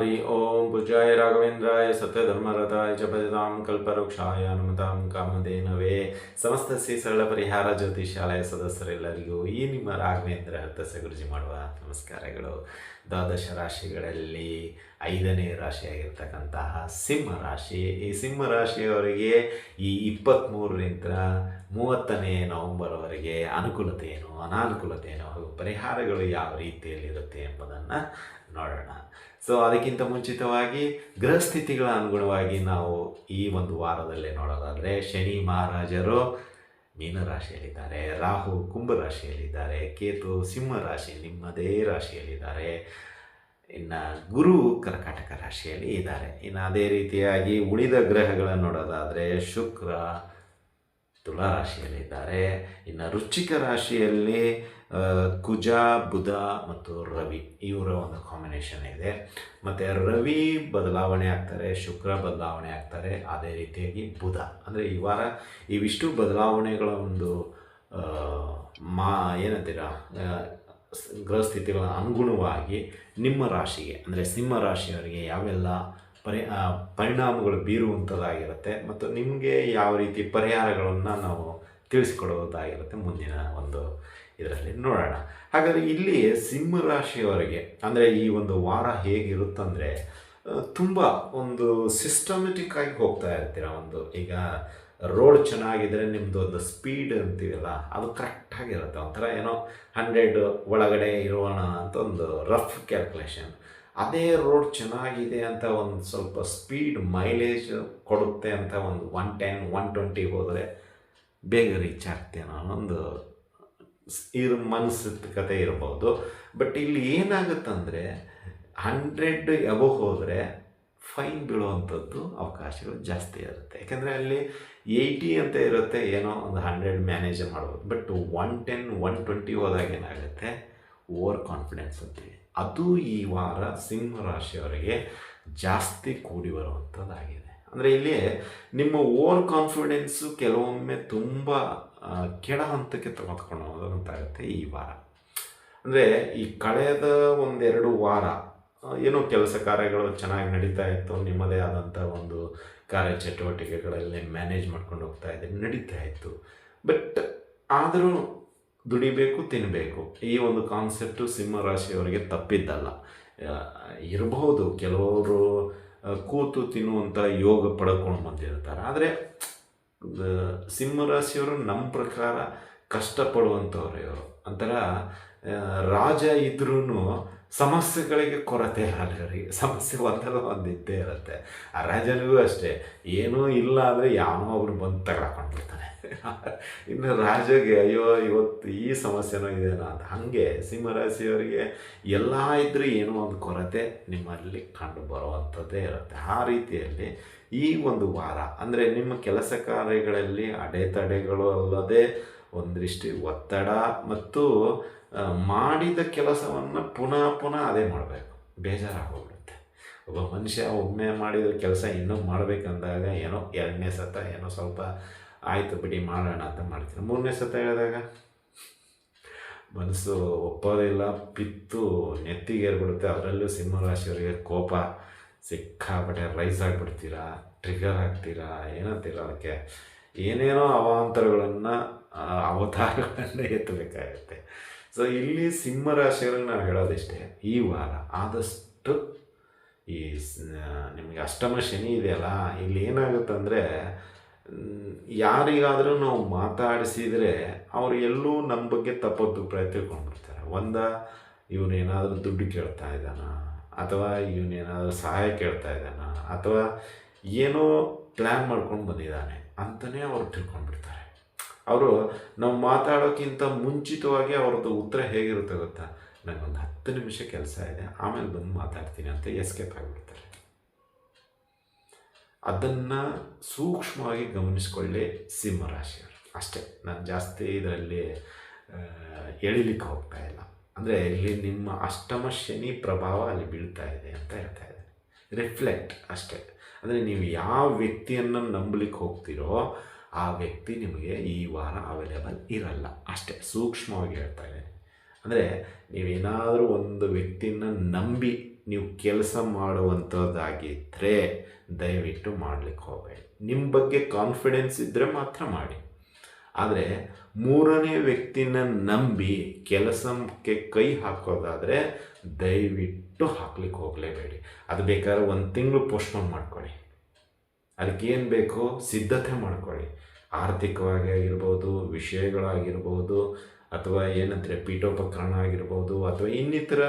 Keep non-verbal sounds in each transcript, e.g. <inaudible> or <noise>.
ಓಂ ಪೂಜಾಯ ರಾಘವೇಂದ್ರಾಯ ಸತ್ಯಧರ್ಮರಥಾಯ ಚ ಭಜತಾಂ ಕಲ್ಪವೃಕ್ಷಾಯ ನಮತಾಂ ಕಾಮಧೇನವೇ ಸಮಸ್ತ ಶ್ರೀ ಸರಳ ಪರಿಹಾರ ಜ್ಯೋತಿಷಾಲಯ ಸದಸ್ಯರೆಲ್ಲರಿಗೂ ಈ ನಿಮ್ಮ ರಾಘವೇಂದ್ರ ದಸ ಗುರುಜಿ ಮಾಡುವ ನಮಸ್ಕಾರಗಳು. ದ್ವಾದಶ ರಾಶಿಗಳಲ್ಲಿ ಐದನೇ ರಾಶಿಯಾಗಿರ್ತಕ್ಕಂತಹ ಸಿಂಹ ರಾಶಿ. ಈ ಸಿಂಹ ರಾಶಿಯವರಿಗೆ ಈ ಇಪ್ಪತ್ತ್ಮೂರರಿಂದ ಮೂವತ್ತನೇ ನವಂಬರ್ವರೆಗೆ ಅನುಕೂಲತೆ ಏನು, ಅನಾನುಕೂಲತೆ ಏನು, ಹಾಗೂ ಪರಿಹಾರಗಳು ಯಾವ ರೀತಿಯಲ್ಲಿರುತ್ತೆ ಎಂಬುದನ್ನು ನೋಡೋಣ. ಸೊ ಅದಕ್ಕಿಂತ ಮುಂಚಿತವಾಗಿ ಗೃಹಸ್ಥಿತಿಗಳ ಅನುಗುಣವಾಗಿ ನಾವು ಈ ಒಂದು ವಾರದಲ್ಲೇ ನೋಡೋದಾದರೆ ಶನಿ ಮಹಾರಾಜರು ಮೀನರಾಶಿಯಲ್ಲಿದ್ದಾರೆ, ರಾಹು ಕುಂಭ ರಾಶಿಯಲ್ಲಿದ್ದಾರೆ ಕೇತು ಸಿಂಹ ರಾಶಿ ನಿಮ್ಮದೇ ರಾಶಿಯಲ್ಲಿದ್ದಾರೆ, ಇನ್ನು ಗುರು ಕರ್ಕಾಟಕ ರಾಶಿಯಲ್ಲಿ ಇದ್ದಾರೆ. ಇನ್ನು ಅದೇ ರೀತಿಯಾಗಿ ಉಳಿದ ಗ್ರಹಗಳನ್ನು ನೋಡೋದಾದರೆ ಶುಕ್ರ ತುಲಾ ರಾಶಿಯಲ್ಲಿದ್ದಾರೆ. ಇನ್ನು ವೃಶ್ಚಿಕ ರಾಶಿಯಲ್ಲಿ ಕುಜ, ಬುಧ ಮತ್ತು ರವಿ ಇವರ ಒಂದು ಕಾಂಬಿನೇಷನ್ ಇದೆ. ಮತ್ತು ರವಿ ಬದಲಾವಣೆ ಆಗ್ತಾರೆ, ಶುಕ್ರ ಬದಲಾವಣೆ ಆಗ್ತಾರೆ, ಅದೇ ರೀತಿಯಾಗಿ ಬುಧ. ಅಂದರೆ ಈ ವಾರ ಇವಿಷ್ಟು ಬದಲಾವಣೆಗಳ ಒಂದು ಮಾ, ಏನಂತೀರ ಗ್ರಹಸ್ಥಿತಿಗಳ ಅನುಗುಣವಾಗಿ ನಿಮ್ಮ ರಾಶಿಗೆ, ಅಂದರೆ ಸಿಂಹ ರಾಶಿಯವರಿಗೆ ಯಾವೆಲ್ಲ ಪರಿ ಪರಿಣಾಮಗಳು ಬೀರುವಂಥದ್ದಾಗಿರುತ್ತೆ ಮತ್ತು ನಿಮಗೆ ಯಾವ ರೀತಿ ಪರಿಹಾರಗಳನ್ನು ನಾವು ತಿಳಿಸ್ಕೊಡೋದಾಗಿರುತ್ತೆ ಮುಂದಿನ ಒಂದು ಇದರಲ್ಲಿ ನೋಡೋಣ. ಹಾಗಾದರೆ ಇಲ್ಲಿ ಸಿಂಹ ರಾಶಿಯವರಿಗೆ, ಅಂದರೆ ಈ ಒಂದು ವಾರ ಹೇಗಿರುತ್ತಂದರೆ ತುಂಬ ಒಂದು ಸಿಸ್ಟಮೆಟಿಕ್ ಆಗಿ ಹೋಗ್ತಾ ಇರ್ತೀರ ಒಂದು, ಈಗ ರೋಡ್ ಚೆನ್ನಾಗಿದ್ರೆ ನಿಮ್ಮದು ಒಂದು ಸ್ಪೀಡ್ ಅಂತೀವಲ್ಲ, ಅದು ಕರೆಕ್ಟಾಗಿರುತ್ತೆ ಒಂಥರ ಏನೋ ಹಂಡ್ರೆಡ್ ಒಳಗಡೆ ಇರೋಣ ಅಂತ ಒಂದು ರಫ್ ಕ್ಯಾಲ್ಕುಲೇಷನ್ ಅದೇ ರೋಡ್ ಚೆನ್ನಾಗಿದೆ ಅಂತ ಒಂದು ಸ್ವಲ್ಪ ಸ್ಪೀಡ್ ಮೈಲೇಜ್ ಕೊಡುತ್ತೆ ಅಂತ ಒಂದು ಒನ್ ಟೆನ್ ಒನ್ ಟ್ವೆಂಟಿ ಹೋದರೆ ಬೇಗ ರೀಚ್ ಆಗ್ತೇನೆ ಅನ್ನೊಂದು ಇರ್ ಮನಸ್ಸಿಕತೆ ಇರ್ಬೋದು. ಬಟ್ ಇಲ್ಲಿ ಏನಾಗುತ್ತಂದರೆ ಹಂಡ್ರೆಡ್ ಎಬೋ ಹೋದರೆ ಫೈನ್ ಬೀಳುವಂಥದ್ದು ಅವಕಾಶಗಳು ಜಾಸ್ತಿ ಇರುತ್ತೆ. ಯಾಕೆಂದರೆ ಅಲ್ಲಿ ಏಯ್ಟಿ ಅಂತ ಇರುತ್ತೆ, ಏನೋ ಒಂದು ಹಂಡ್ರೆಡ್ ಮ್ಯಾನೇಜ್ ಮಾಡ್ಬೋದು. But one ten one twenty ಹೋದಾಗ ಏನಾಗುತ್ತೆ ಓವರ್ ಕಾನ್ಫಿಡೆನ್ಸ್ ಅಂತೀವಿ. ಅದು ಈ ವಾರ ಸಿಂಹ ರಾಶಿಯವರಿಗೆ ಜಾಸ್ತಿ ಕೂಡಿ ಬರುವಂಥದ್ದಾಗಿದೆ. ಅಂದರೆ ಇಲ್ಲಿ ನಿಮ್ಮ ಓವರ್ ಕಾನ್ಫಿಡೆನ್ಸು ಕೆಲವೊಮ್ಮೆ ತುಂಬ ಕೆಳ ಹಂತಕ್ಕೆ ತೆಗೆದುಕೊಂಡು ಹೋದಂತಾಗುತ್ತೆ ಈ ವಾರ. ಅಂದರೆ ಈ ಕಳೆದ ಒಂದೆರಡು ವಾರ ಏನೋ ಕೆಲಸ ಕಾರ್ಯಗಳು ಚೆನ್ನಾಗಿ ನಡೀತಾ ಇತ್ತು, ನಿಮ್ಮದೇ ಆದಂಥ ಒಂದು ಕಾರ್ಯಚಟುವಟಿಕೆಗಳಲ್ಲಿ ಮ್ಯಾನೇಜ್ ಮಾಡ್ಕೊಂಡು ಹೋಗ್ತಾ ಇದ್ದೀರಿ, ನಡೀತಾ ಇತ್ತು. ಬಟ್ ಆದರೂ ದುಡಿಬೇಕು ತಿನ್ನಬೇಕು ಈ ಒಂದು ಕಾನ್ಸೆಪ್ಟು ಸಿಂಹ ರಾಶಿಯವರಿಗೆ ತಪ್ಪಿದ್ದಲ್ಲ. ಇರಬಹುದು. ಕೆಲವರು ಕೂತು ತಿನ್ನುವಂಥ ಯೋಗ ಪಡ್ಕೊಂಡು ಬಂದಿರ್ತಾರೆ. ಆದರೆ ಸಿಂಹ ರಾಶಿಯವರು ನಮ್ಮ ಪ್ರಕಾರ ಕಷ್ಟಪಡುವಂಥವ್ರು ಇವರು. ಒಂಥರ ರಾಜ ಇದ್ರೂ ಸಮಸ್ಯೆಗಳಿಗೆ ಕೊರತೆ ಅವರಿಗೆ ಸಮಸ್ಯೆ ಒಂದಲ್ಲ ಒಂದು ಇದ್ದೇ ಇರುತ್ತೆ. ಆ ರಾಜನಿಗೂ ಅಷ್ಟೇ, ಏನೂ ಇಲ್ಲ ಅಂದರೆ ಯಾವನೋ ಒಬ್ರು ಬಂದು ತಗೊಂಡ್ಬಿಡ್ತಾನೆ ಬಿಡ್ತಾನೆ <laughs> ಇನ್ನು ರಾಜಗೆ, ಅಯ್ಯೋ, ಇವತ್ತು ಈ ಸಮಸ್ಯೆನೂ ಇದೆಯಲ್ಲ ಅಂತ. ಹಾಗೆ ಸಿಂಹರಾಶಿಯವರಿಗೆ ಎಲ್ಲ ಇದ್ದರೂ ಏನೋ ಒಂದು ಕೊರತೆ ನಿಮ್ಮಲ್ಲಿ ಕಂಡು ಬರುವಂಥದ್ದೇ ಇರುತ್ತೆ. ಆ ರೀತಿಯಲ್ಲಿ ಈ ಒಂದು ವಾರ, ಅಂದರೆ ನಿಮ್ಮ ಕೆಲಸ ಕಾರ್ಯಗಳಲ್ಲಿ ಅಡೆತಡೆಗಳು ಅಲ್ಲದೆ ಒಂದಿಷ್ಟು ಒತ್ತಡ ಮತ್ತು ಮಾಡಿದ ಕೆಲಸವನ್ನು ಪುನಃ ಪುನಃ ಅದೇ ಮಾಡಬೇಕು. ಬೇಜಾರಾಗೋಗ್ಬಿಡುತ್ತೆ ಒಬ್ಬ ಮನುಷ್ಯ ಒಮ್ಮೆ ಮಾಡಿದ ಕೆಲಸ ಇನ್ನೂ ಮಾಡಬೇಕಂದಾಗ ಏನೋ ಎರಡನೇ ಸತ, ಏನೋ ಸ್ವಲ್ಪ ಆಯಿತು ಬಿಡಿ, ಮಾಡೋಣ ಅಂತ ಮಾಡ್ತೀನಿ ಮೂರನೇ ಸತ ಹೇಳಿದಾಗ, ಮನಸ್ಸು ಒಪ್ಪೋದಿಲ್ಲ ಪಿತ್ತು ನೆತ್ತಿಗೇರ್ಬಿಡುತ್ತೆ ಅದರಲ್ಲೂ ಸಿಂಹರಾಶಿಯವರಿಗೆ ಕೋಪ ಸಿಕ್ಕಾಪಟ್ಟೆ ರೈಸ್ ಆಗಿಬಿಡ್ತೀರಾ ಟ್ರಿಗರ್ ಆಗ್ತೀರಾ, ಏನಂತೀರ ಅದಕ್ಕೆ? ಏನೇನೋ ಅವಾಂತರಗಳನ್ನು ಅವತಾರಗಳನ್ನು ಎತ್ತಬೇಕಾಗುತ್ತೆ ಸೊ ಇಲ್ಲಿ ಸಿಂಹರಾಶಿಯಲ್ಲಿ ನಾವು ಹೇಳೋದಿಷ್ಟೇ, ಈ ವಾರ ಆದಷ್ಟು ಈ ನಿಮಗೆ ಅಷ್ಟಮ ಶನಿ ಇದೆಯಲ್ಲ, ಇಲ್ಲಿ ಏನಾಗುತ್ತಂದರೆ ಯಾರಿಗಾದರೂ ನಾವು ಮಾತಾಡಿಸಿದರೆ ಅವರು ಎಲ್ಲೂ ನಮ್ಮ ಬಗ್ಗೆ ತಪ್ಪದ್ದು ತಿಳ್ಕೊಂಡ್ಬಿಡ್ತಾರೆ ಒಂದ ಇವನೇನಾದರೂ ದುಡ್ಡು ಕೇಳ್ತಾ ಇದ್ದಾನ? ಅಥವಾ ಇವನೇನಾದರೂ ಸಹಾಯ ಕೇಳ್ತಾ ಇದ್ದಾನ? ಅಥವಾ ಏನೋ ಪ್ಲ್ಯಾನ್ ಮಾಡ್ಕೊಂಡು ಬಂದಿದ್ದಾನೆ ಅಂತಲೇ ಅವ್ರು ತಿಳ್ಕೊಂಡ್ಬಿಡ್ತಾರೆ. ಅವರು ನಾವು ಮಾತಾಡೋಕ್ಕಿಂತ ಮುಂಚಿತವಾಗಿ ಅವ್ರದ್ದು ಉತ್ತರ ಹೇಗಿರುತ್ತೆ ಗೊತ್ತಾ? ನನಗೊಂದು ಹತ್ತು ನಿಮಿಷ ಕೆಲಸ ಇದೆ, ಆಮೇಲೆ ಬಂದು ಮಾತಾಡ್ತೀನಿ ಅಂತ ಎಸ್ಕೇಪ್ ಆಗಿಬಿಡ್ತಾರೆ. ಅದನ್ನು ಸೂಕ್ಷ್ಮವಾಗಿ ಗಮನಿಸ್ಕೊಳ್ಳಿ ಸಿಂಹರಾಶಿಯವರು. ಅಷ್ಟೇ, ನಾನು ಜಾಸ್ತಿ ಇದರಲ್ಲಿ ಎಳಿಲಿಕ್ಕೆ ಹೋಗ್ತಾ ಇಲ್ಲ. ಅಂದರೆ ಇಲ್ಲಿ ನಿಮ್ಮ ಅಷ್ಟಮ ಶನಿ ಪ್ರಭಾವ ಅಲ್ಲಿ ಬೀಳ್ತಾ ಇದೆ ಅಂತ ಹೇಳ್ತಾ ಇದ್ದೀನಿ. ರಿಫ್ಲೆಕ್ಟ್ ಅಷ್ಟೇ. ಅಂದರೆ ನೀವು ಯಾವ ವ್ಯಕ್ತಿಯನ್ನು ನಂಬಲಿಕ್ಕೆ ಹೋಗ್ತೀರೋ ಆ ವ್ಯಕ್ತಿ ನಿಮಗೆ ಈ ವಾರ ಅವೈಲೇಬಲ್ ಇರಲ್ಲ. ಅಷ್ಟೇ, ಸೂಕ್ಷ್ಮವಾಗಿ ಹೇಳ್ತಾ ಇದ್ದೀನಿ. ಅಂದರೆ ನೀವೇನಾದರೂ ಒಂದು ವ್ಯಕ್ತಿನ ನಂಬಿ ನೀವು ಕೆಲಸ ಮಾಡುವಂಥದ್ದಾಗಿದ್ದರೆ ದಯವಿಟ್ಟು ಮಾಡಲಿಕ್ಕೆ ಹೋಗಬೇಡಿ. ನಿಮ್ಮ ಬಗ್ಗೆ ಕಾನ್ಫಿಡೆನ್ಸ್ ಇದ್ದರೆ ಮಾತ್ರ ಮಾಡಿ. ಆದರೆ ಮೂರನೇ ವ್ಯಕ್ತಿನ ನಂಬಿ ಕೆಲಸಕ್ಕೆ ಕೈ ಹಾಕೋದಾದರೆ ದಯವಿಟ್ಟು ಹಾಕ್ಲಿಕ್ಕೆ ಹೋಗಲೇಬೇಡಿ. ಅದು ಬೇಕಾದ್ರೆ ಒಂದು ತಿಂಗಳು ಪೋಸ್ಟ್ಪೋನ್ ಮಾಡ್ಕೊಳ್ಳಿ. ಅದಕ್ಕೇನು ಬೇಕೋ? ಸಿದ್ಧತೆ ಮಾಡ್ಕೊಳ್ಳಿ. ಆರ್ಥಿಕವಾಗಿ ಆಗಿರ್ಬೋದು, ವಿಷಯಗಳಾಗಿರ್ಬೋದು, ಅಥವಾ ಏನಂದರೆ ಪೀಠೋಪಕರಣ ಆಗಿರ್ಬೋದು, ಅಥವಾ ಇನ್ನಿತರ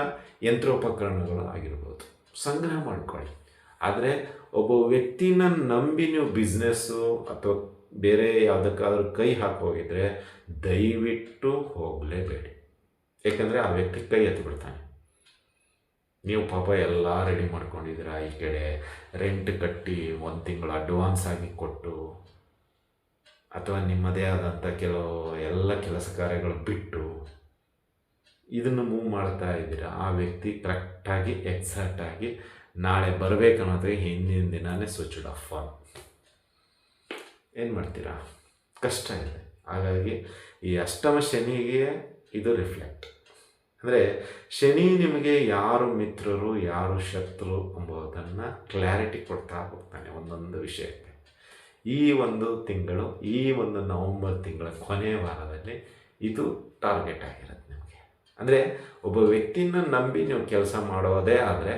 ಯಂತ್ರೋಪಕರಣಗಳು ಆಗಿರ್ಬೋದು. ಸಂಗ್ರಹ ಮಾಡ್ಕೊಳ್ಳಿ. ಆದರೆ ಒಬ್ಬ ವ್ಯಕ್ತಿನ ನಂಬಿ ನೀವು ಬಿಸ್ನೆಸ್ಸು ಅಥವಾ ಬೇರೆ ಯಾವುದಕ್ಕಾದ್ರೂ ಕೈ ಹಾಕೋಗಿದ್ರೆ ದಯವಿಟ್ಟು ಹೋಗಲೇಬೇಡಿ. ಏಕೆಂದರೆ ಆ ವ್ಯಕ್ತಿ ಕೈ ಎತ್ತಿ ಬಿಡ್ತಾನೆ. ನೀವು ಪಾಪ ಎಲ್ಲ ರೆಡಿ ಮಾಡ್ಕೊಂಡಿದ್ದೀರ? ಈ ಕಡೆ ರೆಂಟ್ ಕಟ್ಟಿ ಒಂದು ತಿಂಗಳು ಅಡ್ವಾನ್ಸ್ ಆಗಿ ಕೊಟ್ಟು, ಅಥವಾ ನಿಮ್ಮದೇ ಆದಂಥ ಕೆಲವು ಎಲ್ಲ ಕೆಲಸ ಕಾರ್ಯಗಳು ಬಿಟ್ಟು ಇದನ್ನು ಮೂವ್ ಮಾಡ್ತಾ ಇದ್ದೀರ? ಆ ವ್ಯಕ್ತಿ ಕರೆಕ್ಟಾಗಿ ಎಕ್ಸಾಕ್ಟ್ ಆಗಿ ನಾಳೆ ಬರಬೇಕನ್ನೋದ್ರೆ ಹಿಂದಿನ ದಿನವೇ ಸ್ವಿಚ್ ಆಫ್ ಆನ್ ಏನು ಮಾಡ್ತೀರಾ? ಕಷ್ಟ ಇದೆ. ಹಾಗಾಗಿ ಈ ಅಷ್ಟಮ ಶನಿಗೆ ಇದು ರಿಫ್ಲೆಕ್ಟ್ ಅಂದರೆ ಶನಿ ನಿಮಗೆ ಯಾರು ಮಿತ್ರರು, ಯಾರು ಶತ್ರು ಎಂಬುದನ್ನು ಕ್ಲಾರಿಟಿ ಕೊಡ್ತಾ ಹೋಗ್ತಾನೆ ಒಂದೊಂದು ವಿಷಯಕ್ಕೆ. ಈ ಒಂದು ತಿಂಗಳು, ಈ ಒಂದು ನವಂಬರ್ ತಿಂಗಳ ಕೊನೆಯ ವಾರದಲ್ಲಿ ಇದು ಟಾರ್ಗೆಟ್ ಆಗಿರುತ್ತೆ ನಿಮಗೆ. ಅಂದರೆ ಒಬ್ಬ ವ್ಯಕ್ತಿನ ನಂಬಿ ನೀವು ಕೆಲಸ ಮಾಡೋದೇ ಆದರೆ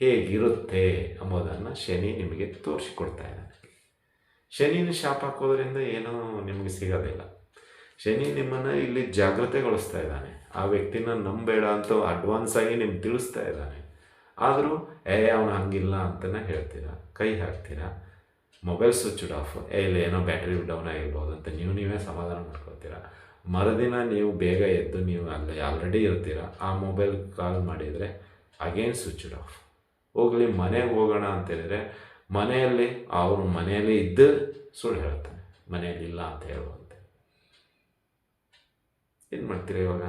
ಹೇಗಿರುತ್ತೆ ಎಂಬುದನ್ನು ಶನಿ ನಿಮಗೆ ತೋರಿಸಿಕೊಡ್ತಾ ಇದ್ದಾನೆ. ಶನಿನ ಶಾಪ್ ಹಾಕೋದ್ರಿಂದ ಏನೂ ನಿಮಗೆ ಸಿಗೋದಿಲ್ಲ. ಶನಿ ನಿಮ್ಮನ್ನು ಇಲ್ಲಿ ಜಾಗ್ರತೆಗೊಳಿಸ್ತಾ ಇದ್ದಾನೆ. ಆ ವ್ಯಕ್ತಿನ ನಂಬೇಡ ಅಂತ ಅಡ್ವಾನ್ಸ್ ಆಗಿ ನಿಮ್ಗೆ ತಿಳಿಸ್ತಾ ಇದ್ದಾನೆ. ಆದರೂ, ಏ, ಅವನು ಹಂಗಿಲ್ಲ ಅಂತಲೇ ಹೇಳ್ತೀರಾ? ಕೈ ಹಾಕ್ತೀರಾ? ಮೊಬೈಲ್ ಸ್ವಿಚ್ ಆಫ್ ಏ, ಇಲ್ಲ ಏನೋ ಬ್ಯಾಟ್ರಿ ಡೌನ್ ಆಗಿರ್ಬೋದು ಅಂತ ನೀವು ನೀವೇ ಸಮಾಧಾನ ಮಾಡ್ಕೊತೀರಾ ಮರುದಿನ ನೀವು ಬೇಗ ಎದ್ದು ನೀವು ಅಲ್ಲಿ ಆಲ್ರೆಡಿ ಇರ್ತೀರ? ಆ ಮೊಬೈಲ್ ಕಾಲ್ ಮಾಡಿದರೆ ಅಗೇನ್ ಸ್ವಿಚ್ ಆಫ್ ಹೋಗಲಿ, ಮನೆಗೆ ಹೋಗೋಣ ಅಂತೇಳಿದರೆ ಮನೆಯಲ್ಲಿ ಅವರು ಮನೆಯಲ್ಲಿ ಇದ್ದು ಸುಳ್ಳು ಹೇಳ್ತಾನೆ. ಮನೆಯಲ್ಲಿ ಇಲ್ಲ ಅಂತ ಹೇಳುವಂತೆ ಏನು ಮಾಡ್ತೀರಾ ಇವಾಗ?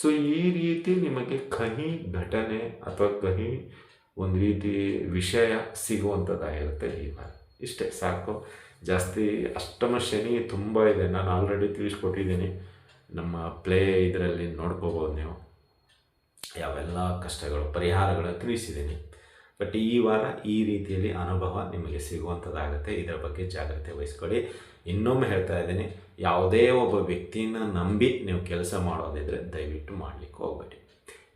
ಸೊ ಈ ರೀತಿ ನಿಮಗೆ ಕಹಿ ಘಟನೆ ಅಥವಾ ಕಹಿ ಒಂದು ರೀತಿ ವಿಷಯ ಸಿಗುವಂಥದ್ದಾಗಿರುತ್ತೆ ಇವಾಗ ಇಷ್ಟೇ, ಸಾಕು. ಜಾಸ್ತಿ ಅಷ್ಟಮ ಶನಿ ತುಂಬ ಇದೆ. ನಾನು ಆಲ್ರೆಡಿ ತಿಳಿಸ್ಕೊಟ್ಟಿದ್ದೀನಿ. ನಮ್ಮ ಪ್ಲೇ ಇದರಲ್ಲಿ ನೋಡ್ಕೋಬೋದು ನೀವು. ಯಾವೆಲ್ಲ ಕಷ್ಟಗಳು, ಪರಿಹಾರಗಳು ತಿಳಿಸಿದ್ದೀನಿ. ಬಟ್ ಈ ವಾರ ಈ ರೀತಿಯಲ್ಲಿ ಅನುಭವ ನಿಮಗೆ ಸಿಗುವಂಥದ್ದಾಗುತ್ತೆ ಇದರ ಬಗ್ಗೆ ಜಾಗ್ರತೆ ವಹಿಸ್ಕೊಳ್ಳಿ. ಇನ್ನೊಮ್ಮೆ ಹೇಳ್ತಾ ಇದ್ದೀನಿ, ಯಾವುದೇ ಒಬ್ಬ ವ್ಯಕ್ತಿಯನ್ನು ನಂಬಿ ನೀವು ಕೆಲಸ ಮಾಡೋದಿದ್ರೆ ದಯವಿಟ್ಟು ಮಾಡಲಿಕ್ಕೆ ಹೋಗಬೇಡಿ.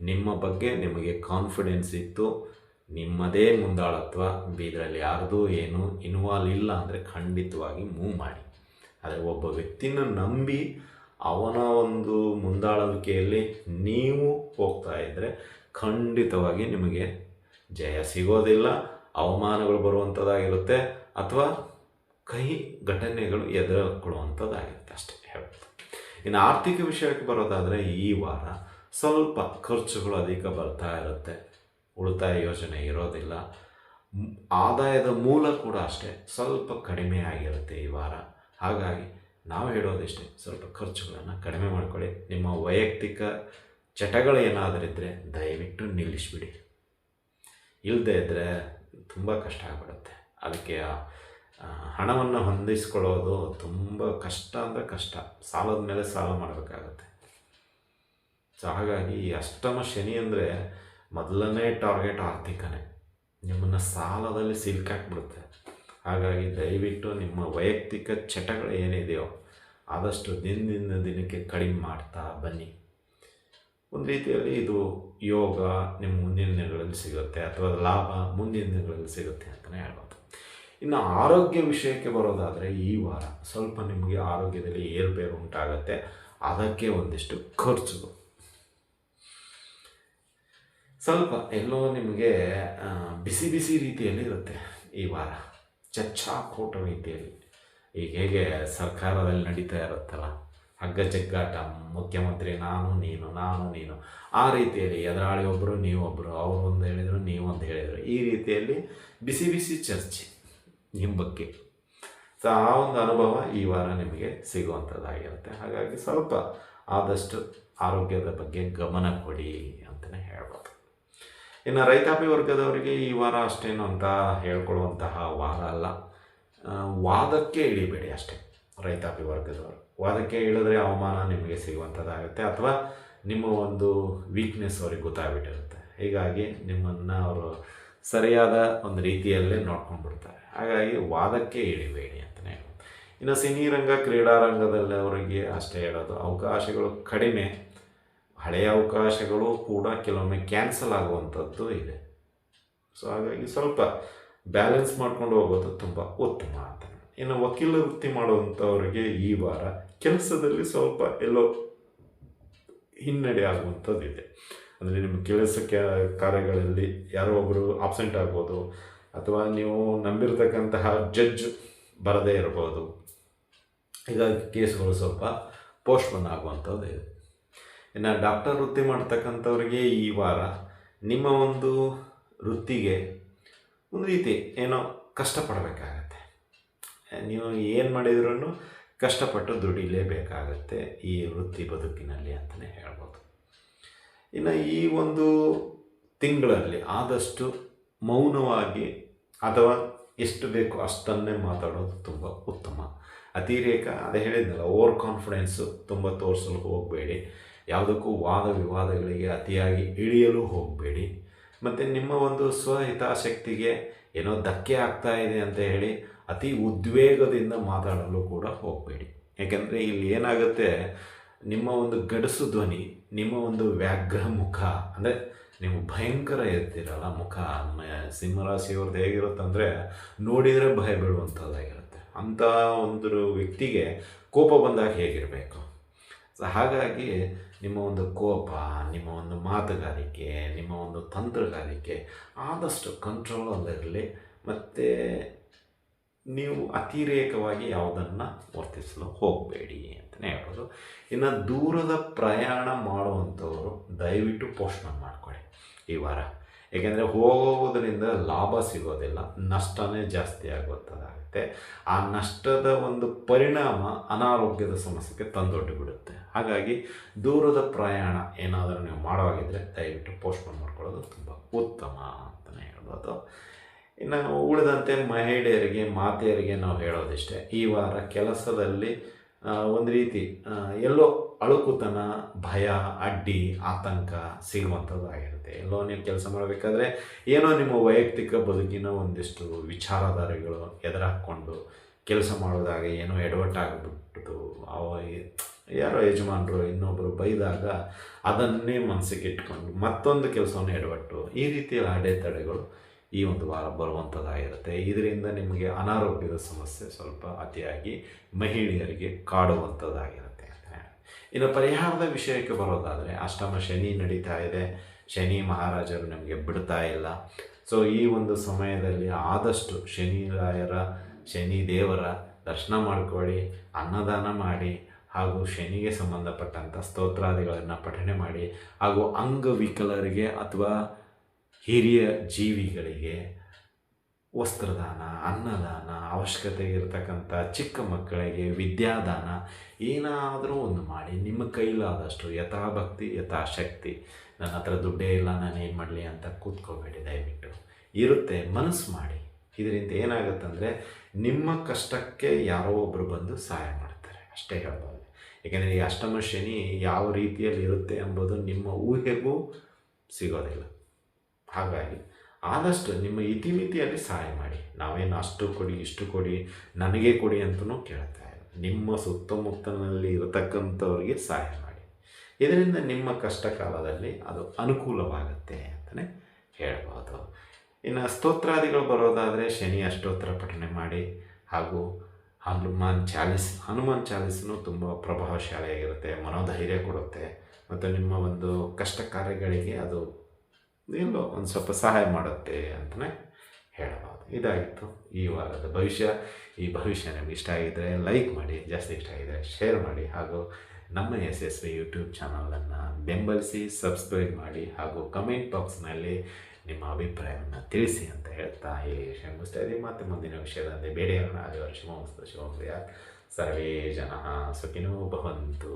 ನಿಮ್ಮ ಬಗ್ಗೆ ನಿಮಗೆ ಕಾನ್ಫಿಡೆನ್ಸ್ ಇತ್ತು, ನಿಮ್ಮದೇ ಮುಂದಾಳತ್ವ ಇದರಲ್ಲಿ ಯಾರ್ದು ಏನು ಇನ್ವಾಲ್ವ್ ಇಲ್ಲ ಅಂದರೆ ಖಂಡಿತವಾಗಿ ಮೂವ್ ಮಾಡಿ. ಆದರೆ ಒಬ್ಬ ವ್ಯಕ್ತಿನ ನಂಬಿ ಅವನ ಒಂದು ಮುಂದಾಳುವಿಕೆಯಲ್ಲಿ ನೀವು ಹೋಗ್ತಾ ಇದ್ದರೆ ಖಂಡಿತವಾಗಿ ನಿಮಗೆ ಜಯ ಸಿಗೋದಿಲ್ಲ, ಅವಮಾನಗಳು ಬರುವಂಥದ್ದಾಗಿರುತ್ತೆ ಅಥವಾ ಕಹಿ ಘಟನೆಗಳು ಎದುರುಕೊಳ್ಳುವಂಥದ್ದಾಗಿರುತ್ತೆ ಅಷ್ಟೇ ಹೇಳ್ಬೋದು. ಇನ್ನು ಆರ್ಥಿಕ ವಿಷಯಕ್ಕೆ ಬರೋದಾದರೆ ಈ ವಾರ ಸ್ವಲ್ಪ ಖರ್ಚುಗಳು ಅಧಿಕ ಬರ್ತಾ ಇರುತ್ತೆ. ಉಳಿತಾಯ ಯೋಜನೆ ಇರೋದಿಲ್ಲ. ಆದಾಯದ ಮೂಲ ಕೂಡ ಅಷ್ಟೇ ಸ್ವಲ್ಪ ಕಡಿಮೆ ಆಗಿರುತ್ತೆ ಈ ವಾರ. ಹಾಗಾಗಿ ನಾವು ಹೇಳೋದಿಷ್ಟೇ ಸ್ವಲ್ಪ ಖರ್ಚುಗಳನ್ನು ಕಡಿಮೆ ಮಾಡಿಕೊಳ್ಳಿ. ನಿಮ್ಮ ವೈಯಕ್ತಿಕ ಚಟಗಳು ಏನಾದರಿದ್ದರೆ ದಯವಿಟ್ಟು ನಿಲ್ಲಿಸಿಬಿಡಿ. ಇಲ್ಲದೇ ಇದ್ದರೆ ತುಂಬ ಕಷ್ಟ ಆಗ್ಬಿಡುತ್ತೆ. ಅದಕ್ಕೆ ಹಣವನ್ನು ಹೊಂದಿಸ್ಕೊಳ್ಳೋದು ತುಂಬ ಕಷ್ಟ ಅಂದರೆ ಕಷ್ಟ. ಸಾಲದ ಮೇಲೆ ಸಾಲ ಮಾಡಬೇಕಾಗತ್ತೆ. ಸೊ ಹಾಗಾಗಿ ಅಷ್ಟಮ ಶನಿ ಅಂದರೆ ಮೊದಲನೇ ಟಾರ್ಗೆಟ್ ಆರ್ಥಿಕನೇ. ನಿಮ್ಮನ್ನು ಸಾಲದಲ್ಲಿ ಸಿಲ್ಕಾಕ್ಬಿಡುತ್ತೆ ಹಾಗಾಗಿ ದಯವಿಟ್ಟು ನಿಮ್ಮ ವೈಯಕ್ತಿಕ ಚಟಗಳು ಏನಿದೆಯೋ ಆದಷ್ಟು ದಿನದಿಂದ ದಿನಕ್ಕೆ ಕಡಿಮೆ ಮಾಡ್ತಾ ಬನ್ನಿ. ಒಂದು ರೀತಿಯಲ್ಲಿ ಇದು ಯೋಗ ನಿಮ್ಮ ಮುಂದಿನ ದಿನಗಳಲ್ಲಿ ಸಿಗುತ್ತೆ ಅಥವಾ ಲಾಭ ಮುಂದಿನ ದಿನಗಳಲ್ಲಿ ಸಿಗುತ್ತೆ ಅಂತಲೇ ಹೇಳ್ಬೋದು. ಇನ್ನು ಆರೋಗ್ಯ ವಿಷಯಕ್ಕೆ ಬರೋದಾದರೆ ಈ ವಾರ ಸ್ವಲ್ಪ ನಿಮಗೆ ಆರೋಗ್ಯದಲ್ಲಿ ಏರುಪೇರು ಉಂಟಾಗತ್ತೆ. ಅದಕ್ಕೆ ಒಂದಿಷ್ಟು ಖರ್ಚು ಸ್ವಲ್ಪ ಎಲ್ಲೋ ನಿಮಗೆ ಬಿಸಿ ಬಿಸಿ ರೀತಿಯಲ್ಲಿ ಇರುತ್ತೆ ಈ ವಾರ. ಚಚ್ಚಾಕೋಟ ರೀತಿಯಲ್ಲಿ. ಈಗ ಹೇಗೆ ಸರ್ಕಾರದಲ್ಲಿ ನಡೀತಾ ಇರುತ್ತಲ್ಲ, ಹಗ್ಗ ಜಗ್ಗಾಟ, ಮುಖ್ಯಮಂತ್ರಿ ನಾನು, ನೀನು ನಾನು, ನೀನು. ಆ ರೀತಿಯಲ್ಲಿ ಎದುರಾಳಿ ಒಬ್ಬರು ನೀವೊಬ್ಬರು ಅವರು ಒಂದು ಹೇಳಿದರು, ನೀವೊಂದು ಹೇಳಿದರು. ಈ ರೀತಿಯಲ್ಲಿ ಬಿಸಿ ಬಿಸಿ ಚರ್ಚೆ. ಬಗ್ಗೆ ಸೊ ಆ ಒಂದು ಅನುಭವ ಈ ವಾರ ನಿಮಗೆ ಸಿಗುವಂಥದ್ದಾಗಿರುತ್ತೆ. ಹಾಗಾಗಿ ಸ್ವಲ್ಪ ಆದಷ್ಟು ಆರೋಗ್ಯದ ಬಗ್ಗೆ ಗಮನ ಕೊಡಿ ಅಂತಲೇ ಹೇಳ್ಬೋದು. ಇನ್ನು ರೈತಾಪಿ ವರ್ಗದವರಿಗೆ ಈ ವಾರ ಅಷ್ಟೇನು ಅಂತ ಹೇಳ್ಕೊಳ್ಳುವಂತಹ ವಾರ ಅಲ್ಲ. ವಾದಕ್ಕೆ ಇಳಿಬೇಡಿ ಅಷ್ಟೇ ರೈತಾಪಿ ವರ್ಗದವರು. ವಾದಕ್ಕೆ ಇಳಿದ್ರೆ ಅವಮಾನ ನಿಮಗೆ ಸಿಗುವಂಥದ್ದಾಗುತ್ತೆ ಅಥವಾ ನಿಮ್ಮ ಒಂದು ವೀಕ್ನೆಸ್ ಅವ್ರಿಗೆ ಗೊತ್ತಾಗ್ಬಿಟ್ಟಿರುತ್ತೆ. ಹೀಗಾಗಿ ನಿಮ್ಮನ್ನು ಅವರು ಸರಿಯಾದ ಒಂದು ರೀತಿಯಲ್ಲೇ ನೋಡ್ಕೊಂಡ್ಬಿಡ್ತಾರೆ. ಹಾಗಾಗಿ ವಾದಕ್ಕೆ ಇಳಿಬೇಡಿ ಅಂತಲೇ ಇನ್ನು ಸಿನಿರಂಗ ಕ್ರೀಡಾರಂಗದಲ್ಲಿ ಕ್ರೀಡಾ ರಂಗದಲ್ಲಿ ಅವರಿಗೆ ಅಷ್ಟೇ ಹೇಳೋದು. ಅವಕಾಶಗಳು ಕಡಿಮೆ. ಹಳೆಯ ಅವಕಾಶಗಳು ಕೂಡ ಕೆಲವೊಮ್ಮೆ ಕ್ಯಾನ್ಸಲ್ ಆಗುವಂಥದ್ದು ಇದೆ. ಸೊ ಹಾಗಾಗಿ ಸ್ವಲ್ಪ ಬ್ಯಾಲೆನ್ಸ್ ಮಾಡ್ಕೊಂಡು ಹೋಗೋದು ತುಂಬ ಉತ್ತಮ ಅಂತ ಇನ್ನು ವಕೀಲ ವೃತ್ತಿ ಮಾಡುವಂಥವ್ರಿಗೆ ಈ ವಾರ ಕೆಲಸದಲ್ಲಿ ಸ್ವಲ್ಪ ಎಲ್ಲೋ ಹಿನ್ನಡೆ ಆಗುವಂಥದ್ದಿದೆ ಅಂದರೆ ನಿಮ್ಮ ಕೆಲಸ ಕಾರ್ಯಗಳಲ್ಲಿ ಯಾರೋ ಒಬ್ಬರು ಆಬ್ಸೆಂಟ್ ಆಗ್ಬೋದು, ಅಥವಾ ನೀವು ನಂಬಿರತಕ್ಕಂತಹ ಜಡ್ಜ್ ಬರದೇ ಇರ್ಬೋದು ಹೀಗಾಗಿ ಕೇಸ್ಗಳು ಸ್ವಲ್ಪ ಪೋಸ್ಟ್ಪೋನ್ ಆಗುವಂಥದ್ದು ಇದೆ. ಇನ್ನು ಡಾಕ್ಟರ್ ವೃತ್ತಿ ಮಾಡ್ತಕ್ಕಂಥವ್ರಿಗೆ ಈ ವಾರ ನಿಮ್ಮ ಒಂದು ವೃತ್ತಿಗೆ ಒಂದು ರೀತಿ ಏನೋ ಕಷ್ಟಪಡಬೇಕಾಗತ್ತೆ. ನೀವು ಏನು ಮಾಡಿದ್ರೂ ಕಷ್ಟಪಟ್ಟು ದುಡಿಲೇಬೇಕಾಗತ್ತೆ ಈ ವೃತ್ತಿ ಬದುಕಿನಲ್ಲಿ ಅಂತಲೇ ಹೇಳ್ಬೋದು. ಇನ್ನು ಈ ಒಂದು ತಿಂಗಳಲ್ಲಿ ಆದಷ್ಟು ಮೌನವಾಗಿ ಅಥವಾ ಎಷ್ಟು ಬೇಕೋ ಅಷ್ಟನ್ನೇ ಮಾತಾಡೋದು ತುಂಬ ಉತ್ತಮ. ಅತಿರೇಕ ಅದೇ ಹೇಳಿದ್ನಲ್ಲ ಓವರ್ ಕಾನ್ಫಿಡೆನ್ಸು ತುಂಬ ತೋರಿಸಲು ಹೋಗಬೇಡಿ. ಯಾವುದಕ್ಕೂ ವಾದ ವಿವಾದಗಳಿಗೆ ಅತಿಯಾಗಿ ಇಳಿಯಲು ಹೋಗಬೇಡಿ. ಮತ್ತು ನಿಮ್ಮ ಒಂದು ಸ್ವಹಿತಾಸಕ್ತಿಗೆ ಏನೋ ಧಕ್ಕೆ ಆಗ್ತಾ ಇದೆ ಅಂತ ಹೇಳಿ ಅತಿ ಉದ್ವೇಗದಿಂದ ಮಾತಾಡಲು ಕೂಡ ಹೋಗಬೇಡಿ. ಯಾಕೆಂದರೆ ಇಲ್ಲಿ ಏನಾಗುತ್ತೆ, ನಿಮ್ಮ ಒಂದು ಗಡಸು ಧ್ವನಿ ನಿಮ್ಮ ಒಂದು ವ್ಯಾಘ್ರ ಮುಖ, ಅಂದರೆ ನೀವು ಭಯಂಕರ ಇರ್ತೀರಲ್ಲ ಮುಖ ಸಿಂಹರಾಶಿಯವ್ರದ್ದು ಹೇಗಿರುತ್ತಂದರೆ ನೋಡಿದರೆ ಭಯ ಬೀಳುವಂಥದ್ದಾಗಿರುತ್ತೆ. ಅಂಥ ಒಂದು ವ್ಯಕ್ತಿಗೆ ಕೋಪ ಬಂದಾಗ ಹೇಗಿರಬೇಕು? ಸೊ, ಹಾಗಾಗಿ ನಿಮ್ಮ ಒಂದು ಕೋಪ, ನಿಮ್ಮ ಒಂದು ಮಾತುಗಾರಿಕೆ, ನಿಮ್ಮ ಒಂದು ತಂತ್ರಗಾರಿಕೆ ಆದಷ್ಟು ಕಂಟ್ರೋಲಲ್ಲಿರಲಿ ಮತ್ತು ನೀವು ಅತಿರೇಕವಾಗಿ ಯಾವುದನ್ನು ವರ್ತಿಸಲು ಹೋಗಬೇಡಿ ಅಂತಲೇ ಹೇಳ್ಬೋದು ಇನ್ನು ದೂರದ ಪ್ರಯಾಣ ಮಾಡುವಂಥವರು ದಯವಿಟ್ಟು ಪೋಸ್ಟ್ಪೋನ್ ಮಾಡಿಕೊಳ್ಳಿ ಈ ವಾರ. ಏಕೆಂದರೆ ಹೋಗೋದರಿಂದ ಲಾಭ ಸಿಗೋದಿಲ್ಲ, ನಷ್ಟನೇ ಜಾಸ್ತಿ ಆಗುವಂಥದ್ದಾಗುತ್ತೆ. ಆ ನಷ್ಟದ ಒಂದು ಪರಿಣಾಮ ಅನಾರೋಗ್ಯದ ಸಮಸ್ಯೆಗೆ ತಂದೊಡ್ಡಿ ಬಿಡುತ್ತೆ. ಹಾಗಾಗಿ ದೂರದ ಪ್ರಯಾಣ ಏನಾದರೂ ನೀವು ಮಾಡೋವಾಗಿದ್ದರೆ ದಯವಿಟ್ಟು ಪೋಸ್ಟ್ಪೋನ್ ಮಾಡ್ಕೊಳ್ಳೋದು ತುಂಬ ಉತ್ತಮ ಅಂತಲೇ ಹೇಳ್ಬೋದು. ಇನ್ನು ಉಳಿದಂತೆ ಮಹಿಳೆಯರಿಗೆ, ಮಾತೆಯರಿಗೆ ನಾವು ಹೇಳೋದಿಷ್ಟೇ, ಈ ವಾರ ಕೆಲಸದಲ್ಲಿ ಒಂದು ರೀತಿ ಎಲ್ಲೋ ಅಳುಕುತನ, ಭಯ, ಅಡ್ಡಿ, ಆತಂಕ ಸಿಗುವಂಥದ್ದು ಆಗಿರುತ್ತೆ. ಎಲ್ಲೋ ನೀವು ಕೆಲಸ ಮಾಡಬೇಕಾದ್ರೆ ಏನೋ ನಿಮ್ಮ ವೈಯಕ್ತಿಕ ಬದುಕಿನ ಒಂದಿಷ್ಟು ವಿಚಾರಧಾರೆಗಳು ಎದುರಾಕ್ಕೊಂಡು ಕೆಲಸ ಮಾಡೋದಾಗ ಏನೋ ಎಡವಟ್ಟಾಗ್ಬಿಟ್ಟು ಅವ ಯಾರೋ ಯಜಮಾನರು ಇನ್ನೊಬ್ಬರು ಬೈದಾಗ ಅದನ್ನೇ ಮನಸ್ಸಿಗೆ ಇಟ್ಕೊಂಡು ಮತ್ತೊಂದು ಕೆಲಸವನ್ನು ಎಡವಟ್ಟು ಈ ರೀತಿಯ ಅಡೆತಡೆಗಳು ಈ ಒಂದು ವಾರ ಬರುವಂಥದ್ದಾಗಿರುತ್ತೆ ಇದರಿಂದ ನಿಮಗೆ ಅನಾರೋಗ್ಯದ ಸಮಸ್ಯೆ ಸ್ವಲ್ಪ ಅತಿಯಾಗಿ ಮಹಿಳೆಯರಿಗೆ ಕಾಡುವಂಥದ್ದಾಗಿರುತ್ತೆ ಇನ್ನು ಪರಿಹಾರದ ವಿಷಯಕ್ಕೆ ಬರೋದಾದರೆ ಅಷ್ಟಮ ಶನಿ ನಡೀತಾ ಇದೆ. ಶನಿ ಮಹಾರಾಜರು ನಮಗೆ ಬಿಡ್ತಾ ಇಲ್ಲ. ಸೊ ಈ ಒಂದು ಸಮಯದಲ್ಲಿ ಆದಷ್ಟು ಶನಿರಾಯರ, ಶನಿ ದೇವರ ದರ್ಶನ ಮಾಡ್ಕೊಳ್ಳಿ, ಅನ್ನದಾನ ಮಾಡಿ, ಹಾಗೂ ಶನಿಗೆ ಸಂಬಂಧಪಟ್ಟಂಥ ಸ್ತೋತ್ರಾದಿಗಳನ್ನು ಪಠನೆ ಮಾಡಿ, ಹಾಗೂ ಅಂಗವಿಕಲರಿಗೆ ಅಥವಾ ಹಿರಿಯ ಜೀವಿಗಳಿಗೆ ವಸ್ತ್ರದಾನ, ಅನ್ನದಾನ, ಅವಶ್ಯಕತೆ ಇರತಕ್ಕಂಥ ಚಿಕ್ಕ ಮಕ್ಕಳಿಗೆ ವಿದ್ಯಾದಾನ ಏನಾದರೂ ಒಂದು ಮಾಡಿ, ನಿಮ್ಮ ಕೈಲಾದಷ್ಟು ಯಥಾಭಕ್ತಿ, ಯಥಾಶಕ್ತಿ. ನನ್ನ ಹತ್ರ ದುಡ್ಡೇ ಇಲ್ಲ ನಾನು ಏನು ಮಾಡಲಿ ಅಂತ ಕೂತ್ಕೋಬೇಡಿ ದಯವಿಟ್ಟು. ಇರುತ್ತೆ, ಮನಸ್ಸು ಮಾಡಿ. ಇದರಿಂದ ಏನಾಗುತ್ತಂದರೆ, ನಿಮ್ಮ ಕಷ್ಟಕ್ಕೆ ಯಾರೋ ಒಬ್ಬರು ಬಂದು ಸಹಾಯ ಮಾಡ್ತಾರೆ. ಅಷ್ಟೇ ಹೇಳ್ಬೋದು. ಏಕೆಂದರೆ ಈ ಅಷ್ಟಮ ಶನಿ ಯಾವ ರೀತಿಯಲ್ಲಿ ಇರುತ್ತೆ ಎಂಬುದು ನಿಮ್ಮ ಊಹೆಗೂ ಸಿಗೋದಿಲ್ಲ. ಹಾಗಾಗಿ ಆದಷ್ಟು ನಿಮ್ಮ ಇತಿಮಿತಿಯಲ್ಲಿ ಸಹಾಯ ಮಾಡಿ. ನಾವೇನು ಅಷ್ಟು ಕೊಡಿ, ಇಷ್ಟು ಕೊಡಿ, ನನಗೆ ಕೊಡಿ ಅಂತಲೂ ಕೇಳ್ತಾ ಇಲ್ಲ. ನಿಮ್ಮ ಸುತ್ತಮುತ್ತಲಿನಲ್ಲಿ ಇರತಕ್ಕಂಥವ್ರಿಗೆ ಸಹಾಯ ಮಾಡಿ. ಇದರಿಂದ ನಿಮ್ಮ ಕಷ್ಟ ಕಾಲದಲ್ಲಿ ಅದು ಅನುಕೂಲವಾಗುತ್ತೆ ಅಂತಲೇ ಹೇಳ್ಬೋದು. ಇನ್ನು ಸ್ತೋತ್ರಾದಿಗಳು ಬರೋದಾದರೆ ಶನಿ ಅಷ್ಟೋತ್ತರ ಪಠನೆ ಮಾಡಿ. ಹಾಗೂ ಹನುಮಾನ್ ಚಾಲಿಸ್, ಹನುಮಾನ್ ಚಾಲಿಸ್ನು ತುಂಬ ಪ್ರಭಾವಶಾಲಿಯಾಗಿರುತ್ತೆ, ಮನೋಧೈರ್ಯ ಕೊಡುತ್ತೆ. ಮತ್ತು ನಿಮ್ಮ ಒಂದು ಕಷ್ಟ ಕಾರ್ಯಗಳಿಗೆ ಅದು ಎಲ್ಲೋ ಒಂದು ಸ್ವಲ್ಪ ಸಹಾಯ ಮಾಡುತ್ತೆ ಅಂತಲೇ ಹೇಳಬಹುದು. ಇದಾಗಿತ್ತು ಈ ವಾರದ ಭವಿಷ್ಯ, ಈ ಭವಿಷ್ಯ ನಿಮ್ಗೆ ಇಷ್ಟ ಆಗಿದ್ದರೆ ಲೈಕ್ ಮಾಡಿ, ಜಾಸ್ತಿ ಇಷ್ಟ ಆಗಿದ್ದರೆ ಶೇರ್ ಮಾಡಿ ಹಾಗೂ ನಮ್ಮ ಎಸ್ ಎಸ್ ಬಿ ಯೂಟ್ಯೂಬ್ ಚಾನಲನ್ನು ಬೆಂಬಲಿಸಿ ಸಬ್ಸ್ಕ್ರೈಬ್ ಮಾಡಿ ಹಾಗೂ ಕಮೆಂಟ್ ಬಾಕ್ಸ್ನಲ್ಲಿ ನಿಮ್ಮ ಅಭಿಪ್ರಾಯವನ್ನು ತಿಳಿಸಿ ಅಂತ ಹೇಳ್ತಾ ಈ ವಿಷಯ ಮುಗಿಸ್ತಾ ಇದ್ದೀವಿ ಮತ್ತು ಮುಂದಿನ ವಿಷಯದಂತೆ ಅದೇ ಆದಿವಾರ ಶಿವಮಸ್ತು ಶಿವಮಸ್ತು ಸರ್ವೇ ಜನ ಸುಖಿನೋ ಭವಂತು.